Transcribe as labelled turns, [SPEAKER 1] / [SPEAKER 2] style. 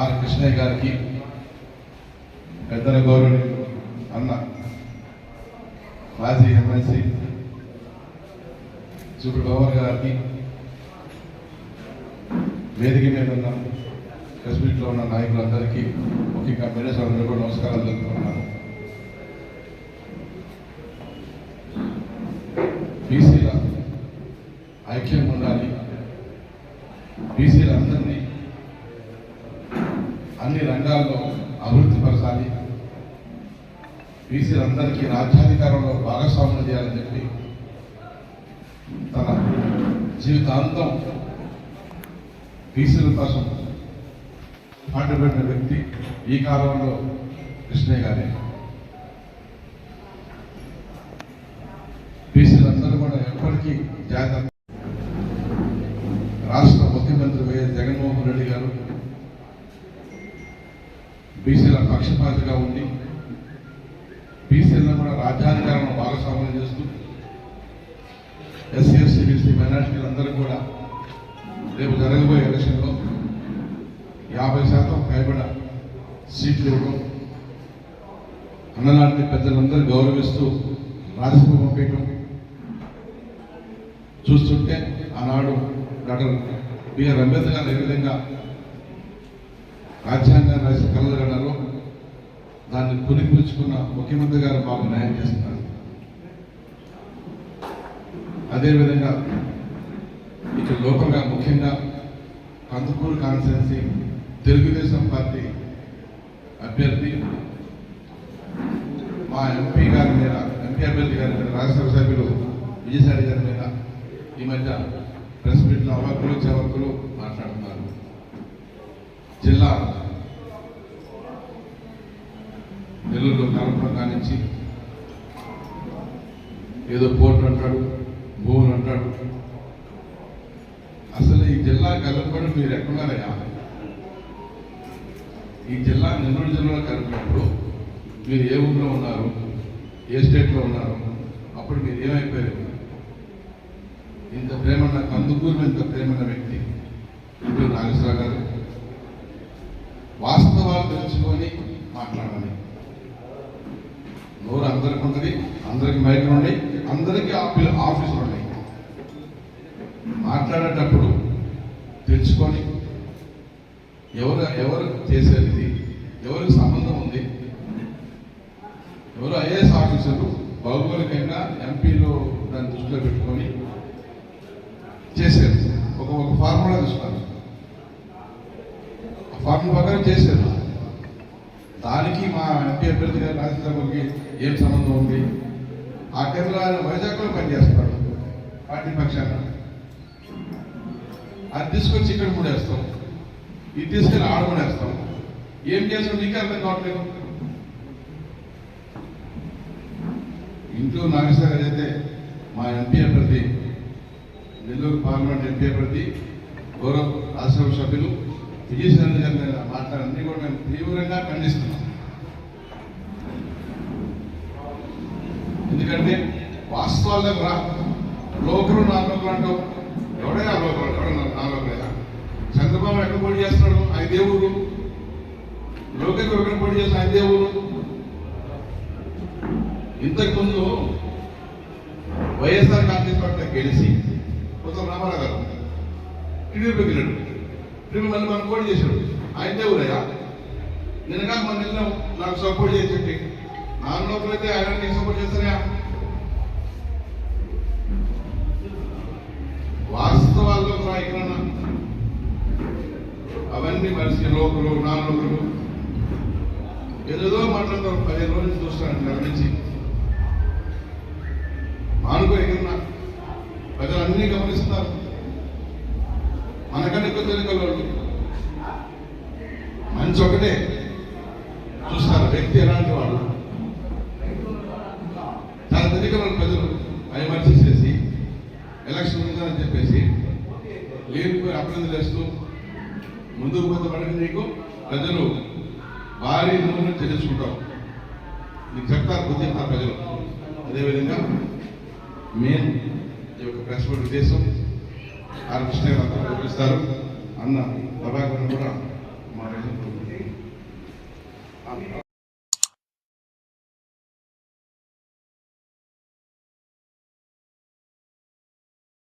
[SPEAKER 1] Are Krishnaiah గారికి పెద్దల గౌరవుని అన్న మాజీ ఎమ్మెల్సీ చూపుడు గవర్నర్ గారికి వేదిక మీద ఉన్న కశ్మీర్లో ఉన్న నాయకులందరికీ ముఖ్యంగా మీడియా సోదరులు కూడా నమస్కారాలు తెలుపుతున్నాను. బీసీల ఐక్యం ఉండాలి. బీసీలందరినీ అన్ని రంగాల్లో అభివృద్ధి పరచాలి. బీసీలందరికీ రాజ్యాధికారంలో భాగస్వామ్యం చేయాలని చెప్పి తన జీవితాంతం బీసీల కోసం పాటుపడిన వ్యక్తి ఈ కాలంలో కృష్ణయ్య గారే. బీసీలందరూ కూడా ఎప్పటికీ జాగ్రత్త రాష్ట్ర ముఖ్యమంత్రి వైఎస్ జగన్మోహన్ రెడ్డి గారు బీసీల పక్షపాతిగా ఉండి బీసీలను కూడా రాజ్యాధికారంలో భాగస్వామ్యం చేస్తూ ఎస్సీ ఎస్సీ బీసీ మైనార్టీలందరూ కూడా రేపు జరగబోయే ఎలక్షన్లో యాభై శాతం పైబడ సీట్లు ఇవ్వడం అన్నలాంటి పెద్దలందరూ గౌరవిస్తూ రాజ్యసభ పంపించడం చూస్తుంటే ఆనాడు డాక్టర్ బిఆర్ అంబేద్కర్ ఏ విధంగా రాజ్యాంగ రాసి కలగడారో దాన్ని పునిపుచ్చుకున్న ముఖ్యమంత్రి గారు మాకు న్యాయం చేస్తున్నారు. అదేవిధంగా ఇక్కడ లోకల్గా ముఖ్యంగా కందుకూరు కాన్స్టిట్యున్సీ తెలుగుదేశం పార్టీ అభ్యర్థి మా ఎంపీ గారి మీద ఎంపీ అభ్యర్థి గారి మీద రాజ్యసభ సభ్యులు విజయసాయి గారి మీద ఈ మధ్య ప్రెస్ మీట్లో అవాకులు చవకులు మాట్లాడుతున్నారు. జిల్లా నెల్లూరు కలపడం కానించి ఏదో పోర్ట్ అంటాడు భూములు అంటాడు. అసలు ఈ జిల్లా కలపడం మీరు ఎక్కడున్నారయ్యా? ఈ జిల్లా నెల్లూరు జిల్లాలో కలిపినప్పుడు మీరు ఏ ఊర్లో ఉన్నారు ఏ స్టేట్లో ఉన్నారు? అప్పుడు మీరు ఏమైపోయారు? ఇంత ప్రేమన్న కందుకూరు ఇంత ప్రేమన్న వ్యక్తి. అందరికి ఉంటుంది అందరికి మైకులు ఉన్నాయి. అందరికీ ఆఫీసులు ఉన్నాయి. మాట్లాడేటప్పుడు తెలుసుకొని ఎవరు ఎవరు చేసేది ఇది? ఎవరికి సంబంధం ఉంది? ఎవరు ఐఏఎస్ ఆఫీసర్లు భౌగోళికంగా ఎంపీలో దాన్ని దృష్టిలో పెట్టుకొని చేశారు ఒక ఒక ఫార్ములా తీసుకున్నారు. ఆ ఫార్ములా ప్రకారం చేశారు దానికి మా ఎంపీ అభ్యర్థి గారు రాజ్యసభకి ఏం సంబంధం ఉంది? ఆ కేంద్రంలో ఆయన వైజాగ్లో పనిచేస్తాడు పార్టీ పక్షాన. అది తీసుకొచ్చి ఇక్కడ మూడేస్తాం. ఇది తీసుకెళ్ళి ఆడ వేస్తాం ఏం చేస్తాం నీకే అర్థం కావట్లేదు. ఇంట్లో నాగేశ్వర గారు అయితే మా ఎంపీ అభ్యర్థి నెల్లూరు పార్లమెంట్ ఎంపీ అభ్యర్థి గౌరవ రాజ్యసభ సభ్యులు విజయసాయి గారి మీద మాట్లాడన్నీ కూడా మేము తీవ్రంగా ఖండిస్తున్నాం. ఎందుకంటే వాస్తవాలకు రా లోకలు నా లోకలు అంటావు ఎవడైనా లోకలు ఎవడన్నా నా లోకలేదా చంద్రబాబు ఎక్కడ పోటీ చేస్తున్నాడు? ఆయన దేవుడు లోకేష్ ఎక్కడ పోటీ చేస్తున్నాడు ఆయన దేవుడు ఇంతకుముందు వైఎస్ఆర్ కాంగ్రెస్ పార్టీ గెలిచి కొంత రామారావు గారు టీడీపీకి వెళ్ళాడు. టీడీపీ మళ్ళీ మనం కోడి చేశాడు ఆయన దేవుడయ్యా నిన్నగా మన వెళ్ళాం నాకు సపోర్ట్ చేసేటి నా లోపలైతే ఆయన నేను సపోర్ట్ చేస్తారా? వాస్తవాల్లో ఇక్కడ అవన్నీ మనిషి లోకులు నా లోకులు. ఏదేదో మాట్లాడతారు. పదిహేను రోజులు చూస్తాను నెల నుంచి మానుకో ఎగిరిన ప్రజలు అన్ని గమనిస్తున్నారు. మనకంటే ఎక్కువ మంచి ఒకటే. చూస్తారు వ్యక్తి ఎలాంటి వాడు? చాలా తెలియగల ప్రజలు అవి చేసి ఎలక్షన్ ఉందని చెప్పేసి లేనిపోయి అభివృద్ధి చేస్తూ ముందుకు పోతే పడిన నీకు. ప్రజలు భారీ నూనె తెలుసుకుంటాం నీకు చెప్తారు బుద్ధి ప్రజలు. అదేవిధంగా మెయిన్ ఈ యొక్క ప్రెస్ ఉద్దేశం ఆర్ కృష్ణ గారు అంతా వివరిస్తారు అన్న ప్రభాకర్ కూడా